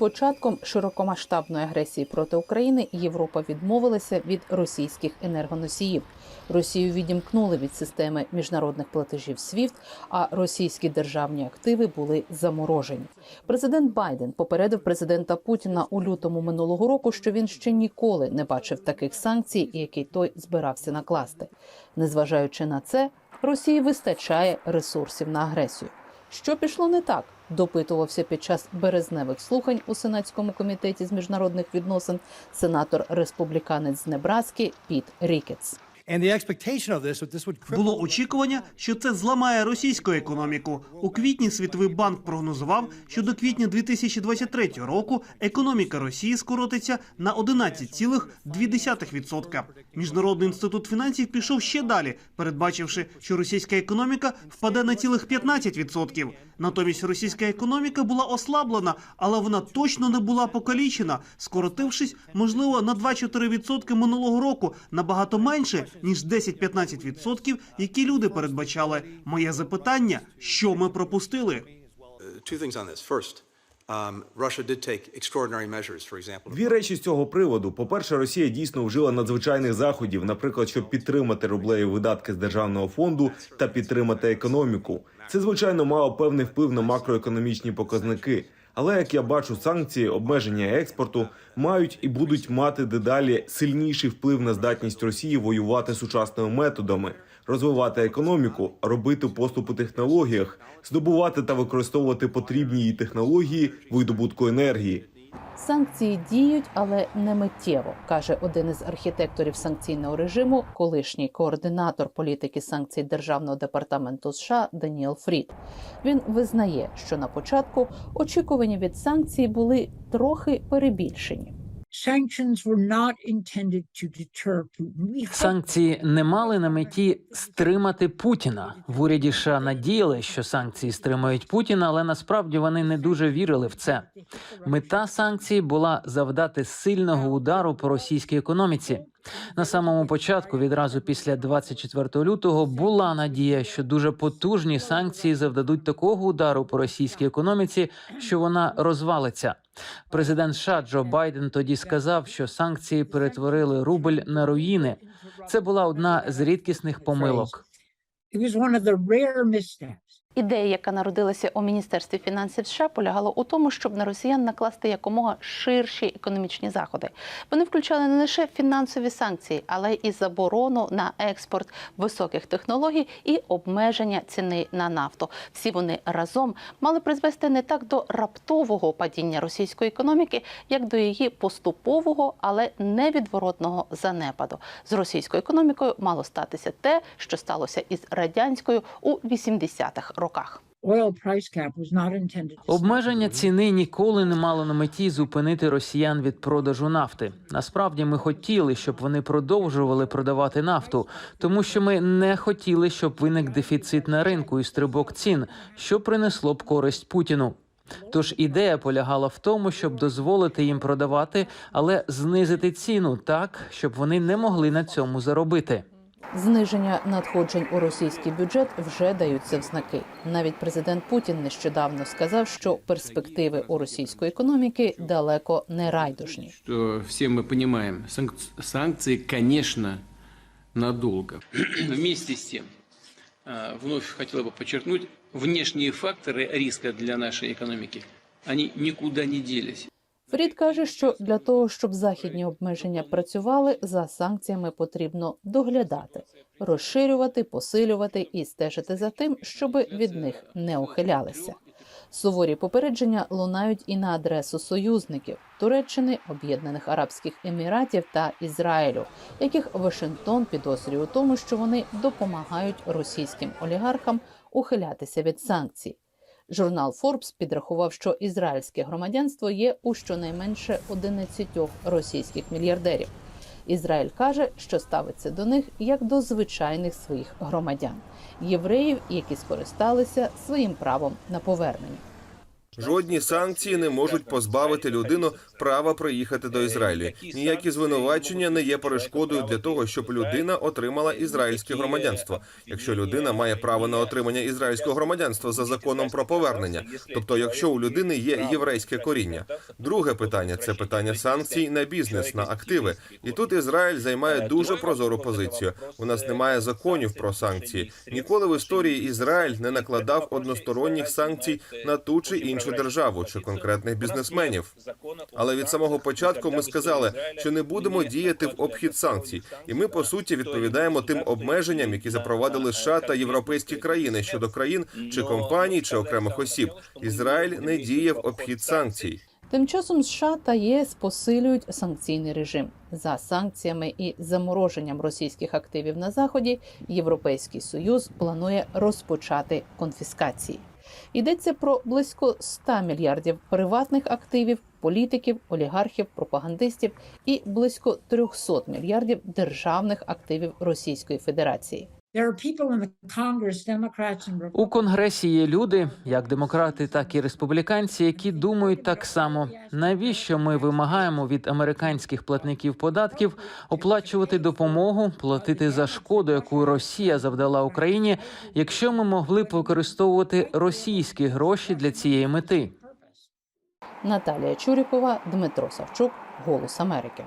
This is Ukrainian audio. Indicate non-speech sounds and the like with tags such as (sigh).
початком широкомасштабної агресії проти України Європа відмовилася від російських енергоносіїв. Росію відімкнули від системи міжнародних платежів SWIFT, а російські державні активи були заморожені. Президент Байден попередив президента Путіна у лютому минулого року, що він ще ніколи не бачив таких санкцій, які той збирався накласти. Незважаючи на це, Росії вистачає ресурсів на агресію. Що пішло не так? Допитувався під час березневих слухань у сенатському комітеті з міжнародних відносин сенатор республіканець з Небраски Піт Рікетс. Було очікування, що це зламає російську економіку. У квітні Світовий банк прогнозував, що до квітня 2023 року економіка Росії скоротиться на 11,2%. Міжнародний інститут фінансів пішов ще далі, передбачивши, що російська економіка впаде на цілих 15%. Натомість російська економіка була ослаблена, але вона точно не була покалічена, скоротившись, можливо, на 2-4% минулого року, набагато менше ніж 10-15%, які люди передбачали. Моє запитання: що ми пропустили? First, um. Дві речі з цього приводу. По-перше, Росія дійсно вжила надзвичайних заходів, наприклад, щоб підтримати рублеві видатки з державного фонду та підтримати економіку. Це звичайно мало певний вплив на макроекономічні показники. Але як я бачу, санкції, обмеження експорту мають і будуть мати дедалі сильніший вплив на здатність Росії воювати сучасними методами, розвивати економіку, робити поступ у технологіях, здобувати та використовувати потрібні їй технології видобутку енергії. Санкції діють, але не миттєво, каже один із архітекторів санкційного режиму, колишній координатор політики санкцій Державного департаменту США Даніел Фрід. Він визнає, що на початку очікування від санкцій були трохи перебільшені. Санкції не мали на меті стримати Путіна. В уряді США надіяли, що санкції стримають Путіна, але насправді вони не дуже вірили в це. Мета санкцій була завдати сильного удару по російській економіці. На самому початку, відразу після 24 лютого, була надія, що дуже потужні санкції завдадуть такого удару по російській економіці, що вона (clears throat) розвалиться. Президент США Джо Байден тоді сказав, що санкції перетворили рубль на руїни. Це була одна з рідкісних помилок. it was one of the rare missteps. Ідея, яка народилася у міністерстві фінансів США, полягала у тому, щоб на росіян накласти якомога ширші економічні заходи. Вони включали не лише фінансові санкції, але і заборону на експорт високих технологій і обмеження ціни на нафту. Всі вони разом мали призвести не так до раптового падіння російської економіки, як до її поступового, але невідворотного занепаду. З російською економікою мало статися те, що сталося із радянською у 80-х роках. Обмеження ціни ніколи не мало на меті зупинити росіян від продажу нафти. Насправді ми хотіли, щоб вони продовжували продавати нафту, тому що ми не хотіли, щоб виник дефіцит на ринку і стрибок цін, що принесло б користь Путіну. Тож ідея полягала в тому, щоб дозволити їм продавати, але знизити ціну так, щоб вони не могли на цьому заробити. Зниження надходжень у російський бюджет вже даються в знаки. Навіть президент Путін нещодавно сказав, що перспективи у російської економіки далеко не райдужні. что все мы понимаем, санк- санкции, конечно, надолго. (clears throat) Вместе с тем, а, вновь хотела бы подчеркнуть, внешние факторы риска для нашей экономики, они никуда не делись. Фрід каже, що для того, щоб західні обмеження працювали, за санкціями потрібно доглядати, розширювати, посилювати і стежити за тим, щоб від них не ухилялися. Суворі попередження лунають і на адресу союзників Туреччини, Об'єднаних Арабських Еміратів та Ізраїлю, яких Вашингтон підозрює у тому, що вони допомагають російським олігархам ухилятися від санкцій. Журнал Forbes підрахував, що ізраїльське громадянство є у щонайменше 11 російських мільярдерів. Ізраїль каже, що ставиться до них як до звичайних своїх громадян, євреїв, які скористалися своїм правом на повернення. Жодні санкції не можуть позбавити людину права приїхати до Ізраїлю. Ніякі звинувачення не є перешкодою для того, щоб людина отримала ізраїльське громадянство. Якщо людина має право на отримання ізраїльського громадянства за законом про повернення, тобто якщо у людини є єврейське коріння. Друге питання це питання санкцій на бізнес, на активи. І тут Ізраїль займає дуже прозору позицію. У нас немає законів про санкції. Ніколи в історії Ізраїль не накладав односторонніх санкцій на ту чи іншу державу чи конкретних бізнесменів. Але від самого початку ми сказали, що не будемо діяти в обхід санкцій, і ми по суті відповідаємо тим обмеженням, які запровадили США та європейські країни щодо країн чи компаній чи окремих осіб. Ізраїль не діє в обхід санкцій. Тим часом США та єС посилюють санкційний режим за санкціями і замороженням російських активів на заході. Європейський союз планує розпочати конфіскації. Йдеться про близько 100 мільярдів приватних активів, політиків, олігархів, пропагандистів і близько 300 мільярдів державних активів Російської Федерації. У конгресі є люди, як демократи, так і республіканці, які думають так само. Навіщо ми вимагаємо від американських платників податків оплачувати допомогу, платити за шкоду, яку Росія завдала Україні, якщо ми могли б використовувати російські гроші для цієї мети? Наталія Чурікова, Дмитро Савчук, Голос Америки.